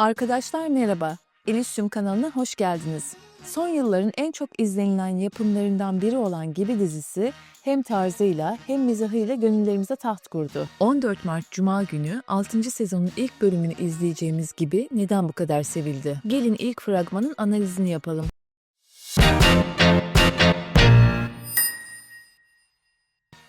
Arkadaşlar merhaba. Elisyum kanalına hoş geldiniz. Son yılların en çok izlenilen yapımlarından biri olan Gibi dizisi hem tarzıyla hem mizahıyla gönüllerimize taht kurdu. 14 Mart Cuma günü 6. sezonun ilk bölümünü izleyeceğimiz Gibi neden bu kadar sevildi? Gelin ilk fragmanın analizini yapalım.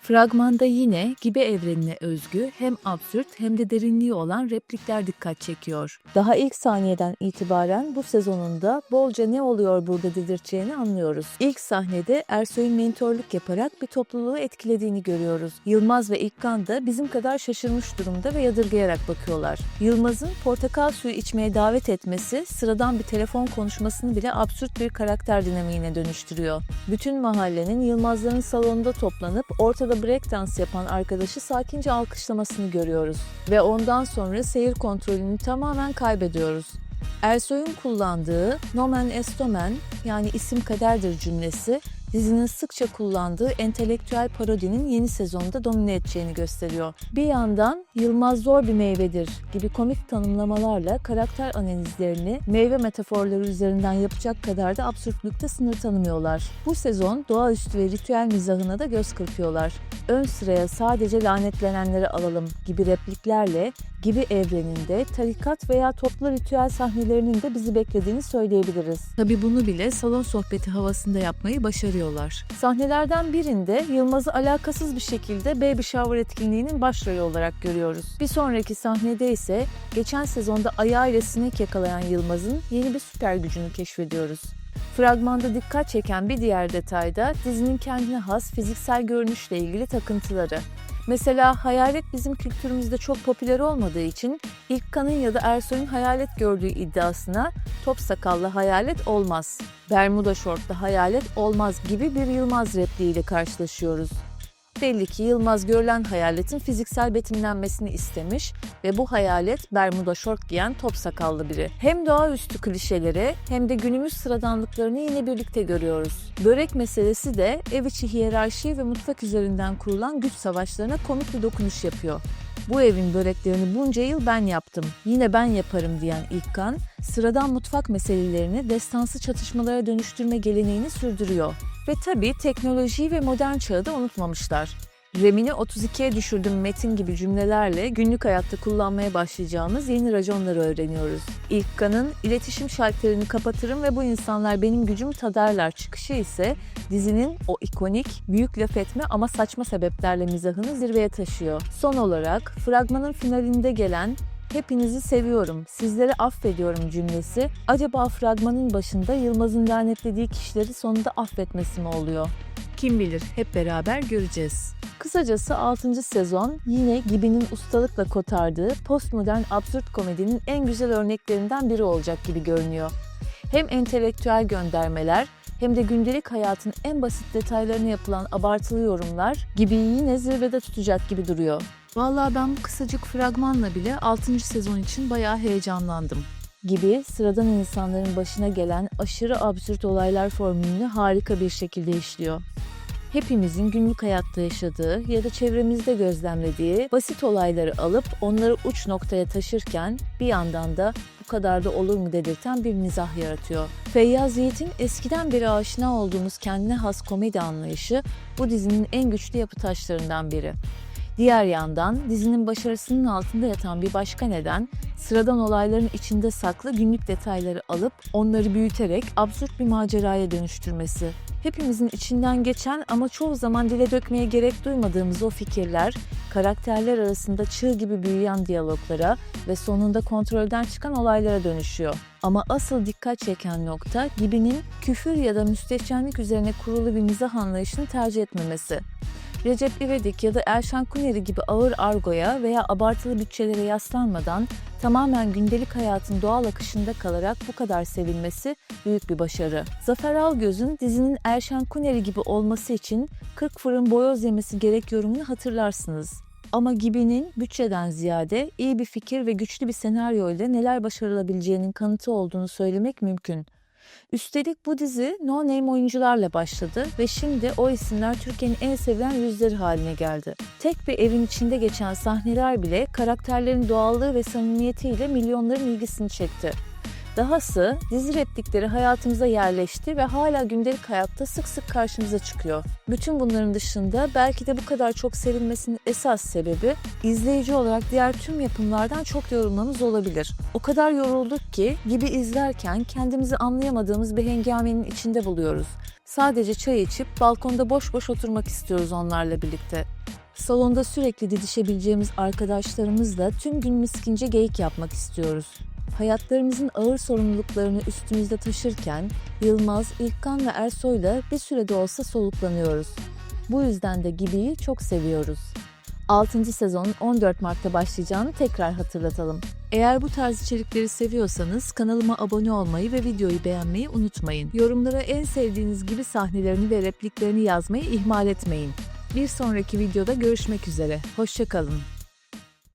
Fragmanda yine gibi evrenine özgü hem absürt hem de derinliği olan replikler dikkat çekiyor. Daha ilk saniyeden itibaren bu sezonunda bolca ne oluyor burada dedirteceğini anlıyoruz. İlk sahnede Ersoy'un mentorluk yaparak bir topluluğu etkilediğini görüyoruz. Yılmaz ve İlkan da bizim kadar şaşırmış durumda ve yadırgayarak bakıyorlar. Yılmaz'ın portakal suyu içmeye davet etmesi sıradan bir telefon konuşmasını bile absürt bir karakter dinamiğine dönüştürüyor. Bütün mahallenin Yılmazların salonunda toplanıp ortada breakdance yapan arkadaşı sakince alkışlamasını görüyoruz. Ve ondan sonra seyir kontrolünü tamamen kaybediyoruz. Ersoy'un kullandığı nomen est omen yani isim kaderdir cümlesi dizinin sıkça kullandığı entelektüel parodinin yeni sezonda domine edeceğini gösteriyor. Bir yandan Yılmaz zor bir meyvedir gibi komik tanımlamalarla karakter analizlerini meyve metaforları üzerinden yapacak kadar da absürtlükte sınır tanımıyorlar. Bu sezon doğaüstü ve ritüel mizahına da göz kırpıyorlar. Ön sıraya sadece lanetlenenleri alalım gibi repliklerle gibi evreninde tarikat veya toplu ritüel sahnelerinin de bizi beklediğini söyleyebiliriz. Tabi bunu bile salon sohbeti havasında yapmayı başarıyorlar. Sahnelerden birinde Yılmaz'ı alakasız bir şekilde Baby Shower etkinliğinin başrolü olarak görüyoruz. Bir sonraki sahnede ise geçen sezonda ayağıyla sinek yakalayan Yılmaz'ın yeni bir süper gücünü keşfediyoruz. Fragmanda dikkat çeken bir diğer detay da dizinin kendine has fiziksel görünüşle ilgili takıntıları. Mesela hayalet bizim kültürümüzde çok popüler olmadığı için İlkan'ın ya da Ersoy'un hayalet gördüğü iddiasına top sakallı hayalet olmaz, Bermuda şortlu hayalet olmaz gibi bir Yılmaz repliğiyle karşılaşıyoruz. Belli ki Yılmaz görülen hayaletin fiziksel betimlenmesini istemiş ve bu hayalet Bermuda şort giyen top sakallı biri. Hem doğaüstü klişeleri hem de günümüz sıradanlıklarını yine birlikte görüyoruz. Börek meselesi de ev içi hiyerarşi ve mutfak üzerinden kurulan güç savaşlarına komik bir dokunuş yapıyor. Bu evin böreklerini bunca yıl ben yaptım, yine ben yaparım diyen İlkan, sıradan mutfak meselelerini destansı çatışmalara dönüştürme geleneğini sürdürüyor. Ve tabii teknolojiyi ve modern çağı da unutmamışlar. RAM'ini 32'ye düşürdüm metin gibi cümlelerle günlük hayatta kullanmaya başlayacağımız yeni raconları öğreniyoruz. İlkan'ın iletişim şalterini kapatırım ve bu insanlar benim gücümü tadarlar çıkışı ise dizinin o ikonik, büyük laf etme ama saçma sebeplerle mizahını zirveye taşıyor. Son olarak fragmanın finalinde gelen Hepinizi seviyorum, sizleri affediyorum cümlesi acaba fragmanın başında Yılmaz'ın lanetlediği kişileri sonunda affetmesi mi oluyor? Kim bilir hep beraber göreceğiz. Kısacası 6. sezon yine Gibi'nin ustalıkla kotardığı postmodern absürt komedinin en güzel örneklerinden biri olacak gibi görünüyor. Hem entelektüel göndermeler hem de gündelik hayatın en basit detaylarına yapılan abartılı yorumlar gibi yine zirvede tutacak gibi duruyor. Vallahi ben bu kısacık fragmanla bile 6. sezon için bayağı heyecanlandım. Gibi sıradan insanların başına gelen aşırı absürt olaylar formülünü harika bir şekilde işliyor. Hepimizin günlük hayatta yaşadığı ya da çevremizde gözlemlediği basit olayları alıp onları uç noktaya taşırken bir yandan da bu kadar da olur mu dedirten bir mizah yaratıyor. Feyyaz Yiğit'in eskiden beri aşina olduğumuz kendine has komedi anlayışı bu dizinin en güçlü yapı taşlarından biri. Diğer yandan dizinin başarısının altında yatan bir başka neden sıradan olayların içinde saklı günlük detayları alıp onları büyüterek absürt bir maceraya dönüştürmesi. Hepimizin içinden geçen ama çoğu zaman dile dökmeye gerek duymadığımız o fikirler, karakterler arasında çığ gibi büyüyen diyaloglara ve sonunda kontrolden çıkan olaylara dönüşüyor. Ama asıl dikkat çeken nokta Gibi'nin küfür ya da müstehcenlik üzerine kurulu bir mizah anlayışını tercih etmemesi. Recep İvedik ya da Erşan Kuneri gibi ağır argoya veya abartılı bütçelere yaslanmadan tamamen gündelik hayatın doğal akışında kalarak bu kadar sevilmesi büyük bir başarı. Zafer Algöz'ün dizinin Erşan Kuneri gibi olması için 40 fırın boyoz yemesi gerek yorumunu hatırlarsınız. Ama Gibi'nin bütçeden ziyade iyi bir fikir ve güçlü bir senaryo ile neler başarılabileceğinin kanıtı olduğunu söylemek mümkün. Üstelik bu dizi no name oyuncularla başladı ve şimdi o isimler Türkiye'nin en sevilen yüzleri haline geldi. Tek bir evin içinde geçen sahneler bile karakterlerin doğallığı ve samimiyetiyle milyonların ilgisini çekti. Dahası dizi replikleri hayatımıza yerleşti ve hala gündelik hayatta sık sık karşımıza çıkıyor. Bütün bunların dışında belki de bu kadar çok sevilmesinin esas sebebi izleyici olarak diğer tüm yapımlardan çok yorulmamız olabilir. O kadar yorulduk ki gibi izlerken kendimizi anlayamadığımız bir hengamenin içinde buluyoruz. Sadece çay içip balkonda boş boş oturmak istiyoruz onlarla birlikte. Salonda sürekli didişebileceğimiz arkadaşlarımızla tüm gün miskince geyik yapmak istiyoruz. Hayatlarımızın ağır sorumluluklarını üstümüzde taşırken Yılmaz, İlkan ve Ersoy'la bir sürede olsa soluklanıyoruz. Bu yüzden de Gibi'yi çok seviyoruz. 6. sezonun 14 Mart'ta başlayacağını tekrar hatırlatalım. Eğer bu tarz içerikleri seviyorsanız kanalıma abone olmayı ve videoyu beğenmeyi unutmayın. Yorumlara en sevdiğiniz gibi sahnelerini ve repliklerini yazmayı ihmal etmeyin. Bir sonraki videoda görüşmek üzere. Hoşçakalın.